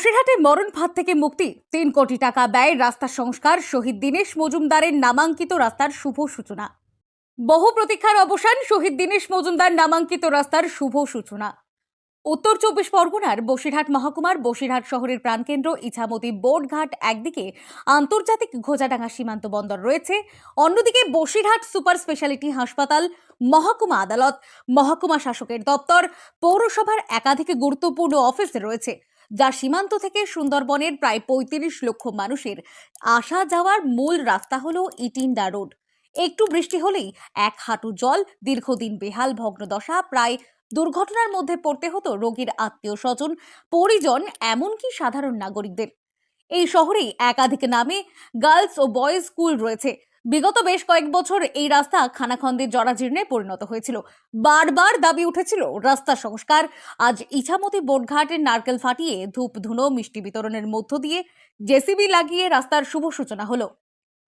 বসিরহাটে মরণ ফাঁদ থেকে মুক্তি। তিন কোটি টাকা ব্যয় রাস্তা সংস্কার, শহীদ দীনেশ মজুমদারের নামাঙ্কিত রাস্তার শুভ সূচনা। বহু প্রতীক্ষার অবসান, শহীদ দীনেশ মজুমদার নামাঙ্কিত রাস্তার শুভ সূচনা। উত্তর চব্বিশ পরগনার বসিরহাট মহকুমার বসিরহাট শহরের প্রাণকেন্দ্র ইছামতি বোর্ডঘাট একদিকে আন্তর্জাতিক ঘোজাডাঙ্গা সীমান্ত বন্দর রয়েছে। অন্যদিকে বসিরহাট সুপার স্পেশালিটি হাসপাতাল, মহকুমা আদালত, মহকুমা শাসকের দপ্তর, পৌরসভার একাধিক গুরুত্বপূর্ণ অফিস রয়েছে। যা সীমান্ত থেকে সুন্দরবনের প্রায় পঁয়ত্রিশ লক্ষ মানুষের আসা যাওয়ার মূল রাস্তা হলো ইটিন্ডা রোড। একটু বৃষ্টি হলেই এক হাঁটু জল, দীর্ঘদিন বেহাল ভগ্নদশা, প্রায় দুর্ঘটনার মধ্যে পড়তে হতো রোগীর আত্মীয় স্বজন পরিজন, এমনকি সাধারণ নাগরিকদের। এই শহরেই একাধিক নামে গার্লস ও বয়েজ স্কুল রয়েছে। বিগত বেশ কয়েক বছর এই রাস্তা খানাখন্দের জরাজীর্ণে পরিণত হয়েছিল। বারবার দাবি উঠেছিল রাস্তা সংস্কার। আজ ইছামতি বোটঘাটের নারকেল ফাটিয়ে ধূপ ধুনো, মিষ্টি বিতরণের মধ্য দিয়ে জেসিবি লাগিয়ে রাস্তার শুভ সূচনা হলো।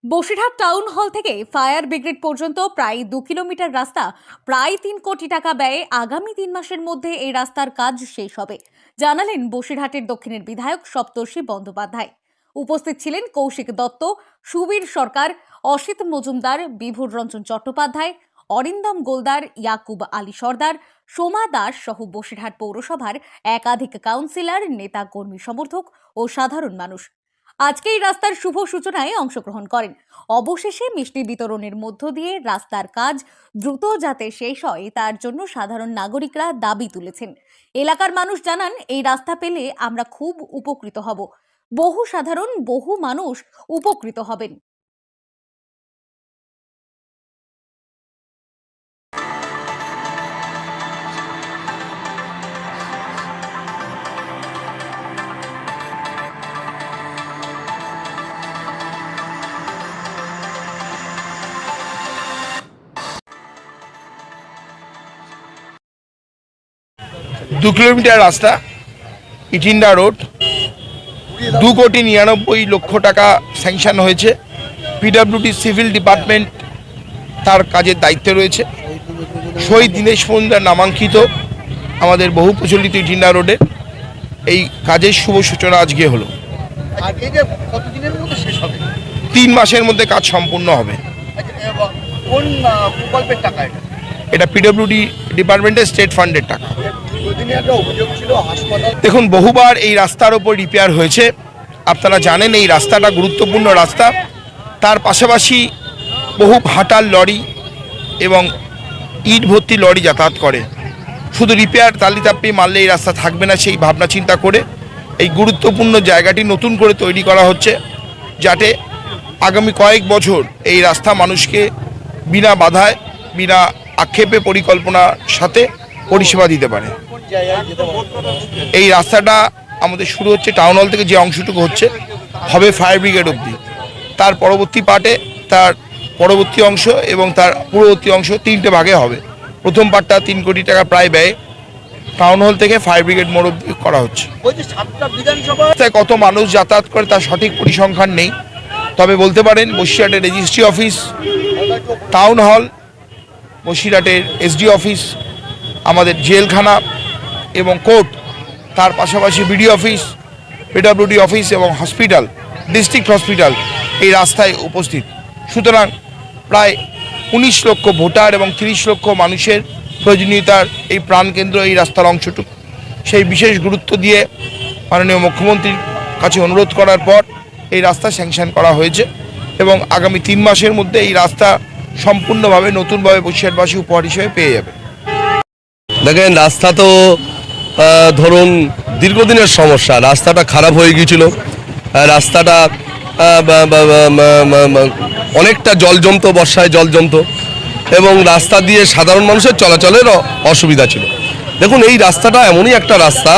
বসিরহাট টাউন হল থেকে ফায়ার ব্রিগেড পর্যন্ত প্রায় দু কিলোমিটার রাস্তা প্রায় তিন কোটি টাকা ব্যয়ে আগামী তিন মাসের মধ্যে এই রাস্তার কাজ শেষ হবে। জানালেন বসিরহাটের দক্ষিণের বিধায়ক সপ্তর্ষি বন্দ্যোপাধ্যায়। উপস্থিত ছিলেন কৌশিক দত্ত, সুবীর সরকার, অসিত মজুমদার, বিভুর রঞ্জন চট্টোপাধ্যায়, অরিন্দম গোলদার, ইয়াকুব আলী সর্দার, সোমা দাস সহ বসিরহাট পৌরসভার একাধিক কাউন্সিলর, নেতা, কর্মী, সমর্থক ও সাধারণ মানুষ। আজকে এই রাস্তার শুভ সূচনায় অংশগ্রহণ করেন। অবশেষে মিষ্টি বিতরণের মধ্য দিয়ে রাস্তার কাজ দ্রুত যাতে শেষ হয়, তার জন্য সাধারণ নাগরিকরা দাবি তুলেছেন। এলাকার মানুষ জানান, এই রাস্তা পেলে আমরা খুব উপকৃত হব। বহু সাধারণ বহু মানুষ উপকৃত হবেন। দু কিলোমিটার রাস্তা ইটিন্ডা রোড। দু কোটি নিরানব্বই লক্ষ টাকা স্যাংশন হয়েছে। পিডাব্লিউডি সিভিল ডিপার্টমেন্ট তার কাজের দায়িত্বে রয়েছে। শহীদ দীনেশ মন্দার নামাঙ্কিত আমাদের বহু প্রচলিত ইটিন্ডা রোডে। এই কাজের শুভ সূচনা আজকে হলো। তিন মাসের মধ্যে কাজ সম্পূর্ণ হবে। আচ্ছা, এটা? পিডাব্লিউডি ডিপার্টমেন্টের স্টেট ফান্ডের টাকা। দেখুন, বহুবার এই রাস্তার ওপর রিপেয়ার হয়েছে। আপনারা জানেন এই রাস্তাটা গুরুত্বপূর্ণ রাস্তা। তার পাশাপাশি বহু ভাটার লরি এবং ইট ভর্তি লরি যাতায়াত করে। শুধু রিপেয়ার তালিতাপ্পি মারলে এই রাস্তা থাকবে না সেই ভাবনা চিন্তা করে এই গুরুত্বপূর্ণ জায়গাটি নতুন করে তৈরি করা হচ্ছে, যাতে আগামী কয়েক বছর এই রাস্তা মানুষকে বিনা বাধায়, বিনা আক্ষেপে পরিকল্পনার সাথে পরিষেবা দিতে পারে। এই রাস্তাটা আমাদের শুরু হচ্ছে টাউন হল থেকে যে অংশটুকু হচ্ছে, হবে ফায়ার ব্রিগেড অবধি। তার পরবর্তী পার্টে তার পরবর্তী অংশ এবং তার পূর্ববর্তী অংশ তিনটে ভাগে হবে। প্রথম পার্টটা তিন কোটি টাকা প্রায় ব্যয় টাউন হল থেকে ফায়ার ব্রিগেড মোড় করা হচ্ছে। রাস্তায় কত মানুষ যাতায়াত করে তার সঠিক পরিসংখ্যান নেই। তবে বলতে পারেন, বসিরহাটের রেজিস্ট্রি অফিস টাউন হল বসিরহাটের এসডি অফিস আমাদের জেলখানা এবং কোর্ট, তার পাশাপাশি বিডি অফিস, পিডাব্লিউডি অফিস এবং হসপিটাল, ডিস্ট্রিক্ট হসপিটাল এই রাস্তায় উপস্থিত। সুতরাং প্রায় উনিশ লক্ষ ভোটার এবং তিরিশ লক্ষ মানুষের প্রয়োজনীয়তার এই প্রাণকেন্দ্র এই রাস্তার অংশটুকু। সেই বিশেষ গুরুত্ব দিয়ে মাননীয় মুখ্যমন্ত্রীর কাছে অনুরোধ করার পর এই রাস্তা স্যাংশন করা হয়েছে এবং আগামী তিন মাসের মধ্যে এই রাস্তা সম্পূর্ণভাবে নতুনভাবে বসিরহাটবাসী উপহার হিসেবে পেয়ে যাবে। দেখেন, রাস্তা তো ধরুন দীর্ঘদিনের সমস্যা, রাস্তাটা খারাপ হয়ে গিয়েছিল। রাস্তাটা অনেকটা জল জমতো, বর্ষায় জল জমতো, এবং রাস্তা দিয়ে সাধারণ মানুষের চলাচলের অসুবিধা ছিল। দেখুন, এই রাস্তাটা এমনই একটা রাস্তা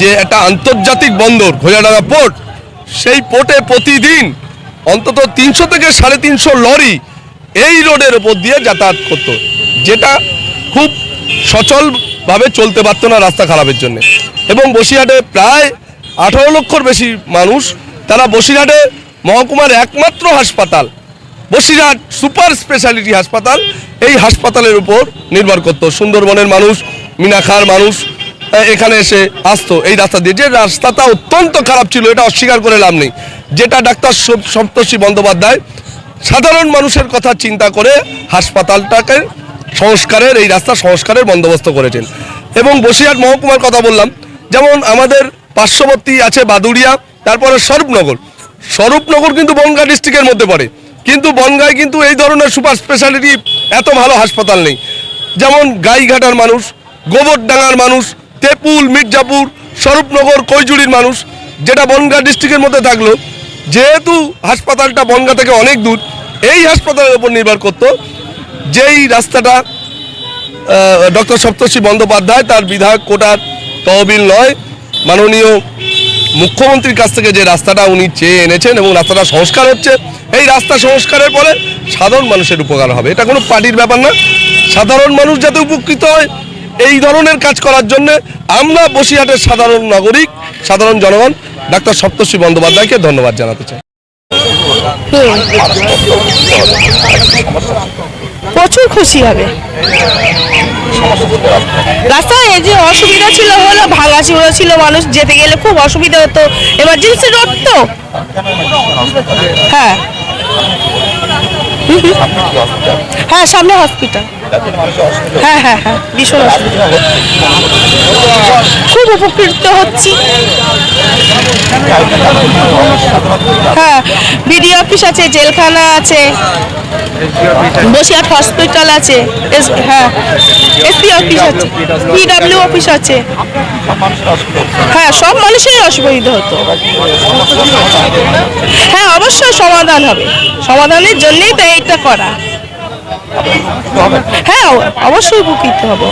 যে একটা আন্তর্জাতিক বন্দর, ঘোড়াডাঙ্গা পোর্ট, সেই পোর্টে প্রতিদিন অন্তত তিনশো থেকে সাড়ে তিনশো লরি এই রোডের উপর দিয়ে যাতায়াত করতো, যেটা খুব সচলভাবে চলতে পারতো না রাস্তা খারাপের জন্য। এবং বসিরহাটে প্রায় আঠারো লক্ষর বেশি মানুষ, তারা বসিরহাটে মহকুমার একমাত্র হাসপাতাল, বসিরহাট সুপার স্পেশালিটি হাসপাতাল, এই হাসপাতালের উপর নির্ভর করতো। সুন্দরবনের মানুষ মিনাখার মানুষ এখানে এসে আসতো এই রাস্তা দিয়ে। যে রাস্তাটা অত্যন্ত খারাপ ছিল, এটা অস্বীকার করে লাভ নেই। যেটা ডাক্তার সপ- সপ্তর্ষি বন্দ্যোপাধ্যায়, সাধারণ মানুষের কথা চিন্তা করে হাসপাতালটাকে সংস্কারের, এই রাস্তা সংস্কারের বন্দোবস্ত করেছেন। এবং বসিরহাট মহকুমার কথা বললাম, যেমন আমাদের পার্শ্ববর্তী আছে বাদুড়িয়া, তারপরে স্বরূপনগর। স্বরূপনগর কিন্তু বনগাঁ ডিস্ট্রিক্টের মধ্যে পড়ে। কিন্তু বনগাঁয় কিন্তু এই ধরনের সুপার স্পেশালিটি এত ভালো হাসপাতাল নেই। যেমন গাইঘাটার মানুষ, গোবরডাঙ্গার মানুষ তেপুল মির্জাপুর, স্বরূপনগর কৈজুড়ির মানুষ, যেটা বনগাঁ ডিস্ট্রিক্টের মধ্যে থাকল, যেহেতু হাসপাতালটা বনগাঁ থেকে অনেক দূর, এই হাসপাতালের উপর নির্ভর করতো, যেই রাস্তাটা ডক্টর সপ্তর্ষি বন্দ্যোপাধ্যায় তার বিধায়ক কোটার তহবিল নয়। মাননীয় মুখ্যমন্ত্রীর কাছ থেকে যে রাস্তাটা উনি চেয়ে এনেছেন এবং রাস্তাটা সংস্কার হচ্ছে, এই রাস্তা সংস্কারের পরে সাধারণ মানুষের উপকার হবে। এটা কোনো পার্টির ব্যাপার না। সাধারণ মানুষ যাতে উপকৃত হয় এই ধরনের কাজ করার জন্য আমরা বসিরহাটের সাধারণ নাগরিক, সাধারণ জনগণ, ডাক্তার সপ্তর্ষি বন্দ্যোপাধ্যায়কে ধন্যবাদ জানাতে চাই। প্রচুর খুশি হবে। রাস্তায় এই যে অসুবিধা ছিল হলো ভাঙা চুড়ো ছিল, মানুষ যেতে গেলে খুব অসুবিধা হতো। এমার্জেন্সি রোড তো? হ্যাঁ। হ্যাঁ সামনে হসপিটাল হ্যাঁ হ্যাঁ হ্যাঁ ভীষণ অসুবিধা। খুব উপকৃত হচ্ছি। বিডিও অফিস আছে, জেলখানা আছে বসিরহাট হসপিটাল আছে হ্যাঁ এসপি অফিস আছে, পিডাব্লিউ অফিস আছে। হ্যাঁ সব মানুষেরই অসুবিধা হতো। হ্যাঁ অবশ্যই সমাধান হবে। সমাধানের জন্যই তো এইটা করা। হ্যাঁ অবশ্যই উপকৃত হব।